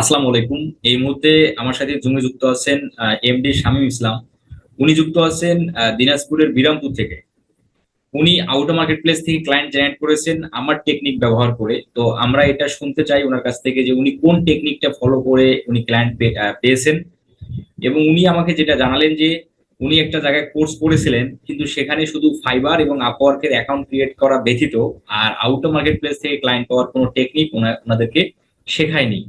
আসসালামু আলাইকুম। এই মুহূর্তে আমার সাথে জুমে যুক্ত আছেন এমডি শামীম ইসলাম। উনি যুক্ত আছেন দিনাজপুরের বিরামপুর থেকে। উনি আউটো মার্কেট প্লেস থেকে ক্লায়েন্ট জেনারেট করেছেন, আমার টেকনিক ব্যবহার করে। তো আমরা এটা শুনতে চাই ওনার কাছ থেকে যে উনি কোন টেকনিকটা ফলো করে উনি ক্লায়েন্ট পেয়েছেন। এবং উনি আমাকে যেটা জানালেন যে উনি একটা জায়গায় কোর্স করেছিলেন, কিন্তু সেখানে শুধু ফাইবার এবং আপওয়ার্কের অ্যাকাউন্ট ক্রিয়েট করা ব্যতীত আর আউটো মার্কেট প্লেস থেকে ক্লায়েন্ট পাওয়ার কোনো টেকনিক ওনাদেরকে শেখায়নি।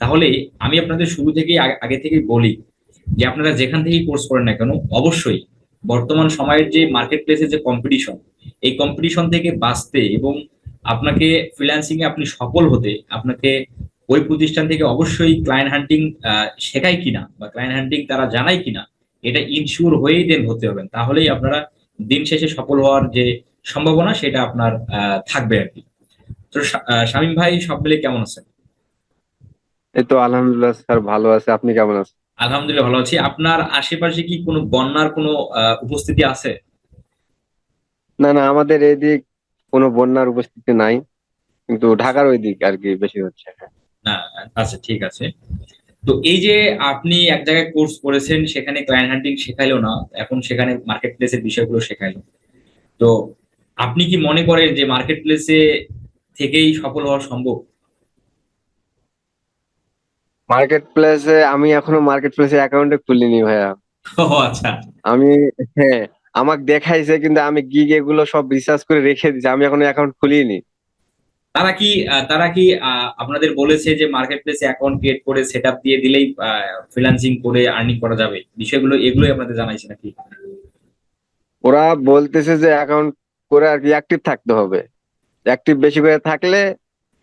তাহলে আমি আপনাদের শুরু থেকেই আগে থেকেই বলি যে আপনারা যেখান থেকেই কোর্স করেন না কেন, অবশ্যই বর্তমান সময়ের যে মার্কেট প্লেসের যে কম্পিটিশন এই কম্পিটিশন থেকে বাঁচতে এবং আপনাকে ফ্রিল্যান্সিং এ আপনি সফল হতে, আপনাকে ওই প্রতিষ্ঠান থেকে অবশ্যই ক্লায়েন্ট হান্টিং শেখায় কিনা বা ক্লায়েন্ট হান্টিং তারা জানায় কিনা, এটা ইনশিওর হয়েই দেন হতে হবেন তাহলেই আপনারা দিন শেষে সফল হওয়ার যে সম্ভাবনা, সেটা আপনার থাকবে আর কি। তো শামীম ভাই, সব মিলে কেমন আছেন? এই তো আলহামদুলিল্লাহ স্যার ভালো আছে। আপনি কেমন আছেন? আলহামদুলিল্লাহ ভালো আছি। আপনার আশেপাশে কি কোনো বন্যার কোনো উপস্থিতি আছে? না না আমাদের এদিক কোনো বন্যার উপস্থিতি নাই। কিন্তু ঢাকার ওই দিক আর কি বেশি হচ্ছে না আচ্ছা ঠিক আছে। তো এই যে আপনি এক জায়গায় কোর্স করেছেন সেখানে ক্লায়েন্ট হান্টিং শেখাইলো না। এখন সেখানে মার্কেট প্লেসের বিষয়গুলো শেখাইলো। তো আপনি কি মনে করেন যে মার্কেট প্লেসে থেকেই সফল হওয়া সম্ভব? মার্কেট প্লেসে আমি এখনও মার্কেট প্লেসে অ্যাকাউন্টে খুলিনি ভাইয়া। ও আচ্ছা। আমি হ্যাঁ আমাকে দেখাইছে কিন্তু আমি গিগ এগুলো সব রিসার্চ করে রেখে দিয়েছি আমি এখনও অ্যাকাউন্ট খুলিনি। তারা কি তারা কি আপনাদের বলেছে যে মার্কেট প্লেসে অ্যাকাউন্ট ক্রিয়েট করে সেট আপ দিয়ে দিলেই ফ্রিল্যান্সিং করে আর্নিং করা যাবে? বিষয়গুলো এগুলোই আপনাদের জানাইছে নাকি? ওরা বলতেছে যে অ্যাকাউন্ট করে আর কি অ্যাক্টিভ থাকতে হবে। অ্যাক্টিভ বেশি করে থাকলে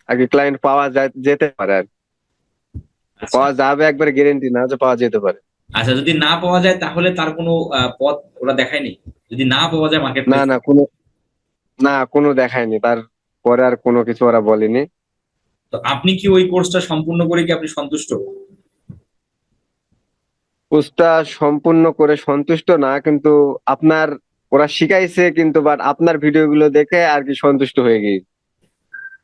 আর কি ক্লায়েন্ট পাওয়া যেতে পারে আর। পাওয়া যাবে একবারে গ্যারেন্টি না যে পাওয়া যেতে পারে। আচ্ছা যদি না পাওয়া যায় তাহলে তার কোনো পথ ওরা দেখায়নি? যদি না পাওয়া যায় মার্কেট না না কোনো না কোনো দেখায়নি। তার পরে আর কোনো কিছু ওরা বলেনি। তো আপনি কি ওই কোর্সটা সম্পূর্ণ করে কি আপনি সন্তুষ্ট? কোর্সটা সম্পূর্ণ করে সন্তুষ্ট না কিন্তু আপনার ওরা শিখাইছে কিন্তু বাট আপনার ভিডিও গুলো দেখে আর কি সন্তুষ্ট হয়ে গেছি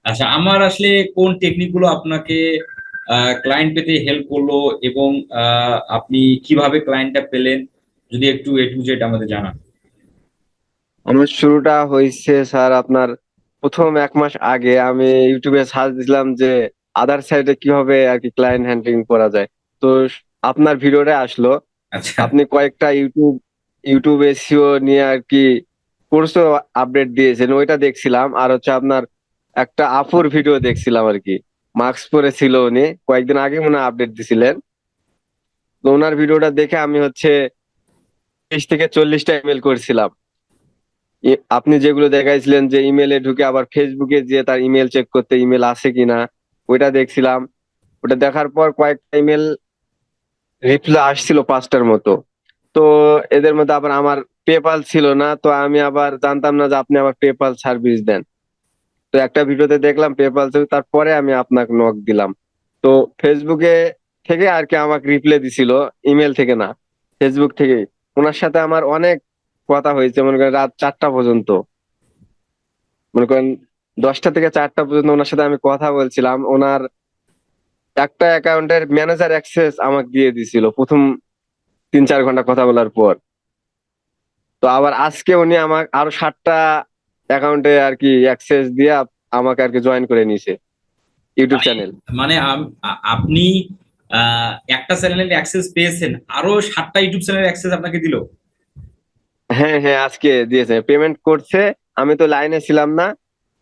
আচ্ছা আমার আসলে কোন টেকনিকগুলো আপনাকে ক্লায়েন্ট পেতে হেল্প করল এবং আপনি কীভাবে ক্লায়েন্টটা পেলেন যদি একটু এ টু জেড আমাদের জানান। আমার শুরুটা হয়েছে স্যার আপনার প্রথম এক মাস আগে। আমি ইউটিউবে সার্চ দিলাম যে আদার সাইডে কীভাবে আর কি ক্লায়েন্ট হ্যান্ডলিং করা যায়। তো আপনার ভিডিওটা আসলো। আচ্ছা। আপনি কয়েকটা ইউটিউব ইউটিউব এসিও নিয়ে আর কি কোর্সও আপডেট দিয়েছেন। ওইটা দেখছিলাম। আর হচ্ছে আপনার একটা আপুর ভিডিও দেখছিলাম আর কি। মাস্ক পরে ছিল উনি। কয়েকদিন আগে মনে আপডেট দিছিলেন। তো ওনার ভিডিওটা দেখে আমি হচ্ছে তিরিশ থেকে চল্লিশটা ইমেল করছিলাম। আপনি যেগুলো দেখাইছিলেন যে ইমেলে ঢুকে আবার ফেসবুকে যে তার ইমেল চেক করতে ইমেল আছে কিনা, ওইটা দেখছিলাম। ওটা দেখার পর কয়েকটা ইমেল রিপ্লাই আসছিল পাঁচটার মতো। তো এদের মধ্যে আবার আমার পেপাল ছিল না, তো আমি আবার জানতাম না যে আপনি আবার পেপাল সার্ভিস দেন। একটা ভিডিওতে দেখলাম পেপাল তারপরে আমি আপনাকে নক দিলাম। তো ফেসবুকে থেকে আর কি আমাকে রিপ্লাই দিছিল ইমেল থেকে না ফেসবুক থেকে। ওনার সাথে আমার অনেক কথা হয়েছে, মনে করেন রাত চারটা পর্যন্ত। মনে করেন দশটা থেকে চারটা পর্যন্ত ওনার সাথে আমি কথা বলছিলাম। ওনার একটা অ্যাকাউন্টের ম্যানেজার অ্যাক্সেস আমাকে দিয়ে দিছিল প্রথম তিন চার ঘণ্টা কথা বলার পর। তো আবার আজকে উনি আমাকে আরও ষাটটা অ্যাকাউন্টে আর কি অ্যাক্সেস দিয়ে আমাকে আর কি জয়েন করে নিয়েছে ইউটিউব চ্যানেল মানে আপনি আহ, একটা চ্যানেলের অ্যাক্সেস পেয়েছেন আরও সাতটা ইউটিউব চ্যানেলের অ্যাক্সেস আপনাকে দিল? হ্যাঁ হ্যাঁ আজকে দিয়েছে। পেমেন্ট করছে আমি তো লাইনে ছিলাম না।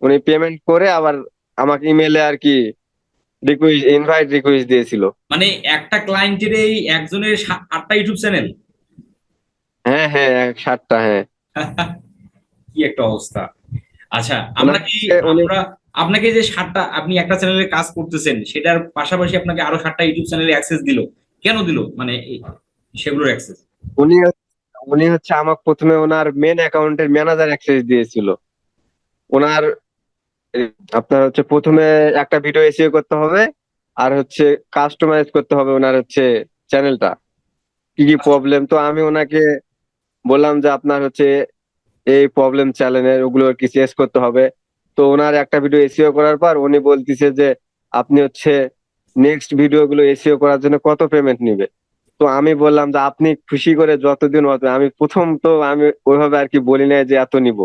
উনি পেমেন্ট করে আবার আমাকে ইমেলে আর কি রিকোয়েস্ট ইনভাইট রিকোয়েস্ট দিয়েছিল। মানে একটা ক্লায়েন্টের এই একজনের আটটা ইউটিউব চ্যানেল হ্যাঁ হ্যাঁ সাতটা হ্যাঁ। কি একটা অবস্থা? আচ্ছা আমরা কি আমরা আপনাকে যে সাতটা আপনি একটা চ্যানেলে কাজ করতেছেন সেটার পাশাপাশি আপনাকে আরও সাতটা ইউটিউব চ্যানেলে অ্যাক্সেস দিল। কেন দিল? মানে সেগুলোর অ্যাক্সেস উনি উনি হচ্ছে আমাকে প্রথমে ওনার মেন অ্যাকাউন্টের ম্যানেজার অ্যাক্সেস দিয়েছিল। ওনার আপনার হচ্ছে প্রথমে একটা ভিডিও এসিও করতে হবে আর হচ্ছে কাস্টমাইজ করতে হবে ওনার হচ্ছে চ্যানেলটা কি কি প্রবলেম তো আমি ওনাকে বললাম যে আপনার হচ্ছে এই প্রবলেম চ্যানেলের ওগুলো আর কি চেস করতে হবে। তো ওনার একটা ভিডিও এসিও করার পর উনি বলতিছে যে, আপনি হচ্ছে নেক্সট ভিডিও গুলো এসিও করার জন্য কত পেমেন্ট নিবে? তো আমি বললাম যে, আপনি খুশি করে যতদিন অত আমি প্রথম তো আমি ওইভাবে আর কি বলি নাই যে, এত নিব।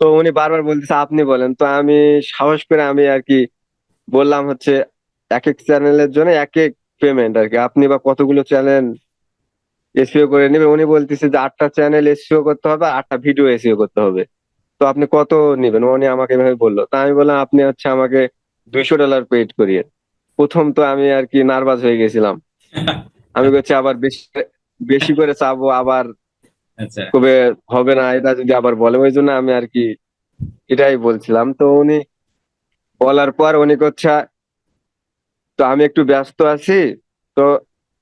তো উনি বারবার বলতেছে, আপনি বলেন। তো আমি সাহস করে আমি আর কি বললাম হচ্ছে, এক এক চ্যানেলের জন্য এক এক পেমেন্ট আর কি। আপনি বা কতগুলো চ্যানেল এসিও করে নেবে। উনি বলতেছে যে আটটা চ্যানেল এসিও করতে হবে আটটা ভিডিও এসিও করতে হবে। তো আপনি কত নেবেন? উনি আমাকে এভাবে বলল। তা আমি বললাম আপনি হচ্ছে আমাকে দুইশো ডলার পেড করিয়ে প্রথম তো আমি আর কি নার্ভাস হয়ে গেছিলাম। আমি বলছি আবার বেশি বেশি করে চাবো আবার আচ্ছা। কবে হবে না এটা যদি আবার বলে। ওই জন্য আমি আর কি এটাই বলছিলাম। তো উনি বলার পর উনি করছে তো আমি একটু ব্যস্ত আছি তো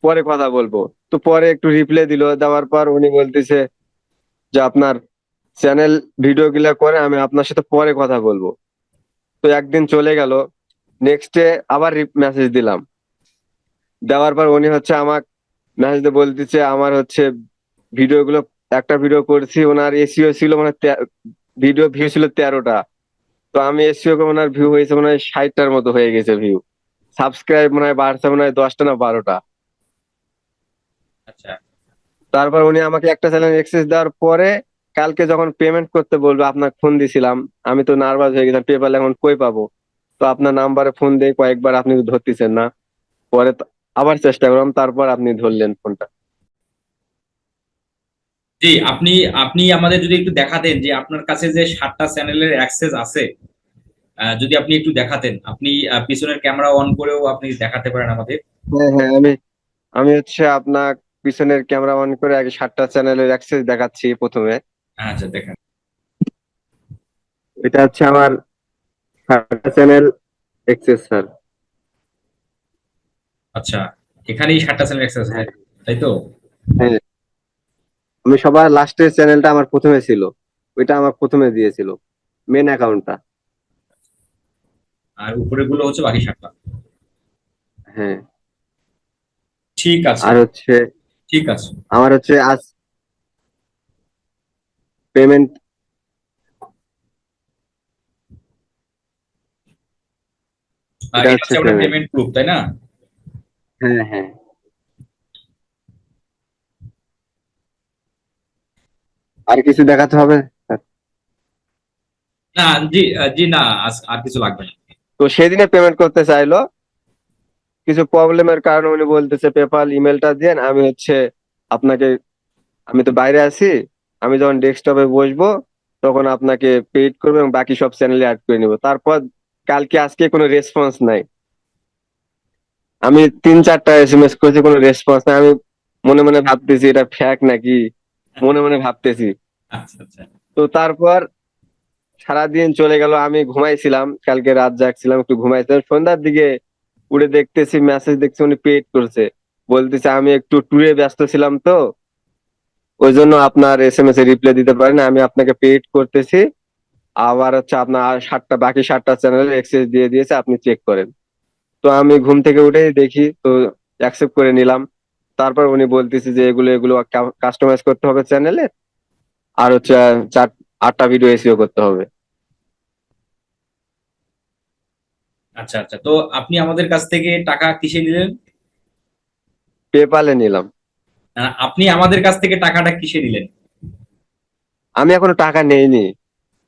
পরে কথা বলব। তো পরে একটু রিপ্লাই দিল, দেওয়ার পর উনি বলতেছে যে আপনার চ্যানেল ভিডিও গুলা করে, আমি আপনার সাথে পরে কথা বলব। তো একদিন চলে গেল নেক্সট আবার মেসেজ দিলাম। দেওয়ার পর উনি হচ্ছে আমার মেসেজ দিয়ে বলতেছে, আমার হচ্ছে ভিডিও গুলো, একটা ভিডিও করছি, ওনার এসিও ছিল মানে ভিডিও ভিউ ছিল তেরোটা। তো আমি এসিও ওনার ভিউ হয়েছে মনে হয় ষাটটার মতো হয়ে গেছে ভিউ সাবস্ক্রাইব মনে হয় বাড়ছে মনে হয় দশটা না বারোটা। তারপর উনি আমাকে একটা চ্যানেল অ্যাক্সেস দেওয়ার পরে কালকে যখন পেমেন্ট করতে বলব আপনাকে ফোন দিছিলাম আমি তো নার্ভাস হয়ে গেছিলাম পেপাল এখন কই পাবো? তো আপনার নাম্বারে ফোন দিয়ে কয়েকবার আপনি ধরতেছেন না। পরে আবার চেষ্টা করলাম তারপর আপনি ধরলেন ফোনটা জি আপনি আপনি আমাদের যদি একটু দেখাতেন যে আপনার কাছে যে সাতটা চ্যানেলের অ্যাক্সেস আছে যদি আপনি একটু দেখাতেন। আপনি পিছনের ক্যামেরা অন করেও আপনি দেখাতে পারেন আমাদের। হ্যাঁ হ্যাঁ আমি আমি হচ্ছে আপনার পিছনের ক্যামেরা অন করে আগে সাতটা চ্যানেলের অ্যাক্সেস দেখাচ্ছি প্রথমে। আচ্ছা দেখেন। এটা হচ্ছে আমার সাতটা চ্যানেল অ্যাক্সেস স্যার আচ্ছা এখানেই সাতটা চ্যানেল অ্যাক্সেস আছে তাই তো? আমি সবার লাস্টের চ্যানেলটা আমার প্রথমে ছিল। ওইটা আমার প্রথমে দিয়েছিল মেন অ্যাকাউন্টটা আর উপরে গুলো হচ্ছে বাকি সাতটা। হ্যাঁ। ঠিক আছে। আর হচ্ছে ঠিক আছে। আমার হচ্ছে আজ পেমেন্ট এটা হচ্ছে। পেমেন্ট প্রুফ তাই না? হ্যাঁ হ্যাঁ। আর কিছু দেখাতে হবে? না জি জি না আর কিছু লাগবে না। তো সেদিনে পেমেন্ট করতে চাইলো কিছু প্রবলেমের কারণে উনি বলতেছে পেপাল ইমেলটা দেন আমি হচ্ছে আপনাকে আমি তো বাইরে আছি আমি যখন ডেস্কটপে বসবো তখন আপনাকে পেড করব এবং বাকি সব চ্যানেলে অ্যাড করে নিব। তারপর কালকে আজকে কোনো রেসপন্স নাই। আমি তিন চারটা এস এম এস করেছি কোনো রেসপন্স নাই। আমি মনে মনে ভাবতেছি এটা ফ্যাক নাকি? মনে মনে ভাবতেছি। আচ্ছা আচ্ছা। তো তারপর সারাদিন চলে গেল আমি ঘুমাইছিলাম কালকে রাত জাগছিলাম একটু ঘুমাইছিলাম সন্ধ্যার দিকে উড়ে দেখতেছি মেসেজ দেখছি, উনি পেড করছে। বলতেছে, আমি একটু ট্যুরে ব্যস্ত ছিলাম তো। ওই জন্য আপনার এস এম এস এ রিপ্লাই দিতে পারেন, আমি আপনাকে পেড করতেছি। আবার হচ্ছে আপনার সাতটা, বাকি সাতটা চ্যানেলে অ্যাক্সেস দিয়ে দিয়েছে, আপনি চেক করেন। তো আমি ঘুম থেকে উঠেই দেখি, তো অ্যাকসেপ্ট করে নিলাম। তারপর উনি বলতেছে যে, এগুলো এগুলো কাস্টমাইজ করতে হবে চ্যানেলে আর হচ্ছে, চার, আটটা ভিডিও এসিও করতে হবে। আচ্ছা আচ্ছা। তো আপনি আমাদের কাছ থেকে টাকা কিসে নিলেন? পেপালে নিলাম। আপনি আমাদের কাছ থেকে টাকাটা কিসে নিলেন? আমি এখনও টাকা নেইনি।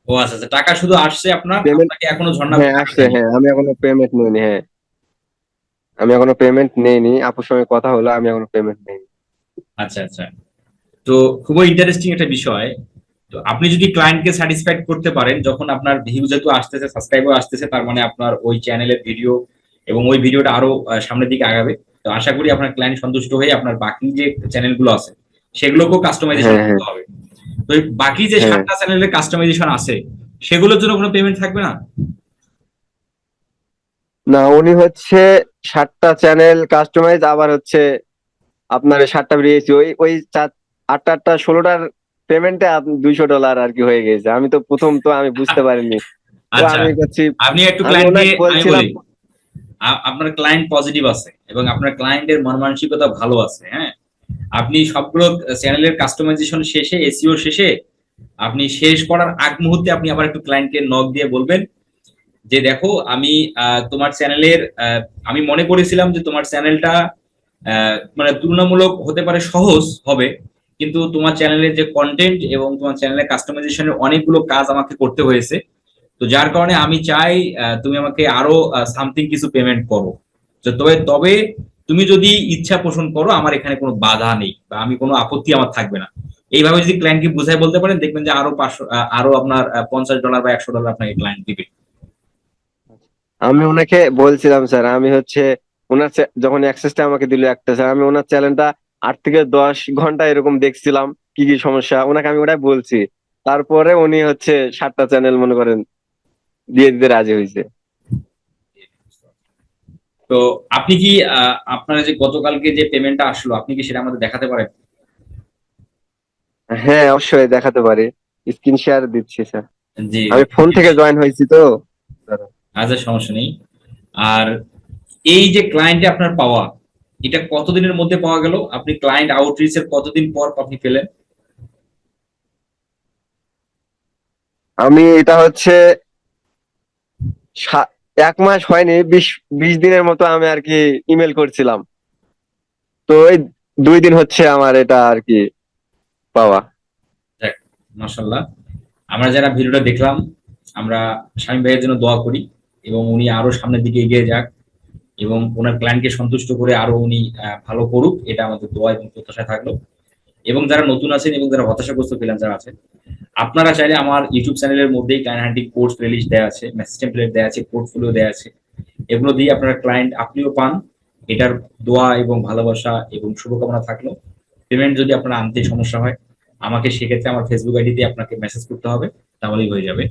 ও আচ্ছা আচ্ছা। টাকা শুধু আসছে আপনার? আপনাকে এখনও ঝর্ণা হ্যাঁ আসছে হ্যাঁ আমি এখনও পেমেন্ট নিইনি হ্যাঁ। আমি এখনও পেমেন্ট নেইনি। আপুর সঙ্গে কথা হলো আমি এখনও পেমেন্ট নেইনি। আচ্ছা আচ্ছা। তো খুবই ইন্টারেস্টিং একটা বিষয়। তো আপনি যদি ক্লায়েন্টকে স্যাটিসফাইড করতে পারেন যখন আপনার ভিউ যেহেতু আসতেছে সাবস্ক্রাইবার আসতেছে তার মানে আপনার ওই চ্যানেলের ভিডিও এবং ওই ভিডিওটা আরও সামনের দিকে আগাবে। তো আশা করি আপনার ক্লায়েন্ট সন্তুষ্ট হয়ে আপনার বাকি যে চ্যানেলগুলো আছে সেগুলোকেও কাস্টমাইজেশন হ্যাঁ, করতে হবে। তো বাকি যে হ্যাঁ। সাতটা চ্যানেলের কাস্টমাইজেশন আছে সেগুলোর জন্য কোনো পেমেন্ট থাকবে না? না উনি হচ্ছে সাতটা চ্যানেল কাস্টমাইজ আবার হচ্ছে আপনার সাতটা বেরিয়েছি ওই ওই আটটা আটটা ষোলোটার পেমেন্টে দুইশো ডলার আর কি হয়ে গেছে। আমি তো প্রথম তো আমি বুঝতে পারিনি। আচ্ছা আমি আপনি একটু ক্লায়েন্টকে বলছিলাম আপনার ক্লায়েন্ট পজিটিভ আছে এবং আপনার ক্লায়েন্টের মন মানসিকতা ভালো আছে হ্যাঁ? আপনি সবগুলো চ্যানেলের কাস্টমাইজেশন শেষে এসিও শেষে আপনি শেষ করার আগ মুহূর্তে আপনি আবার একটু ক্লায়েন্টকে নক দিয়ে বলবেন যে দেখো আমি তোমার চ্যানেলের আহ, আমি মনে করেছিলাম যে তোমার চ্যানেলটা আহ, মানে তুলনামূলক হতে পারে সহজ হবে কিন্তু তোমার চ্যানেলের যে কন্টেন্ট এবং তোমার চ্যানেলের কাস্টমাইজেশনের অনেকগুলো কাজ আমাকে করতে হয়েছে। তো যার কারণে আমি চাই তুমি আমাকে আরও সামথিং কিছু পেমেন্ট করো। তবে তবে তুমি যদি ইচ্ছা পোষণ করো, আমার এখানে কোনো বাধা নেই বা আমি কোনো আপত্তি আমার থাকবে না। এইভাবে যদি ক্লায়েন্টকে বুঝাই বলতে পারেন, দেখবেন যে আরও পাঁচশো আরও আপনার পঞ্চাশ ডলার বা একশো ডলার আপনাকে ক্লায়েন্ট দিবে। আমি ওনাকে বলছিলাম, স্যার, আমি হচ্ছে ওনার যখন অ্যাক্সেসটা আমাকে দিল একটা, স্যার, আমি ওনার চ্যানেলটা আট থেকে দশ ঘণ্টা এরকম দেখছিলাম কি কি সমস্যা। ওনাকে আমি ওটাই বলছি। তারপরে উনি হচ্ছে সাতটা চ্যানেল মনে করেন দিয়ে দিতে রাজি হয়েছে। তো আপনি কি আপনার যে গতকালকে যে পেমেন্টটা আসলো আপনি কি সেটা আমাদের দেখাতে পারেন? হ্যাঁ অবশ্যই দেখাতে পারি। স্ক্রিন শেয়ার দিচ্ছি স্যার জি। আমি ফোন থেকে জয়েন হয়েছি তো। আচ্ছা সমস্যা নেই। আর এই যে ক্লায়েন্টে আপনার পাওয়া এটা কতদিনের মধ্যে পাওয়া গেল? আপনি ক্লায়েন্ট আউটরিচ এর কতদিন পর আপনি পেলেন? আমি এটা হচ্ছে এক মাস হয়নি বিশ বিশ দিনের মতো আমি আর কি ইমেল করছিলাম। তো এই দুই দিন হচ্ছে আমার এটা আর কি পাওয়া। মাসাল্লাহ আমরা যারা ভিডিওটা দেখলাম আমরা স্বামী ভাইয়ের জন্য দোয়া করি এবং উনি আরও সামনের দিকে এগিয়ে যাক। এবং ওনার ক্লায়েন্টকে সন্তুষ্ট করে আরও উনি ভালো করুক, এটা আমাদের দোয়া এবং প্রত্যাশা থাকল। এবং যারা নতুন আছেন এবং যারা হতাশাগ্রস্ত ফ্রিল্যান্সার আছেন, আপনারা চাইলে আমার ইউটিউব চ্যানেলের মধ্যেই ক্লায়েন্ট হান্টিং কোর্স রিলিজ দেওয়া আছে মেসেজ টেমপ্লেট দেওয়া আছে পোর্টফোলিও দেওয়া আছে। এগুলো দিয়ে আপনারা ক্লায়েন্ট আপনিও পান। এটার দোয়া এবং ভালোবাসা এবং শুভকামনা থাকল। পেমেন্ট যদি আপনার আনতে সমস্যা হয়, আমাকে সেক্ষেত্রে আমার ফেসবুক আইডিতে আপনাকে মেসেজ করতে হবে, তাহলেই হয়ে যাবে।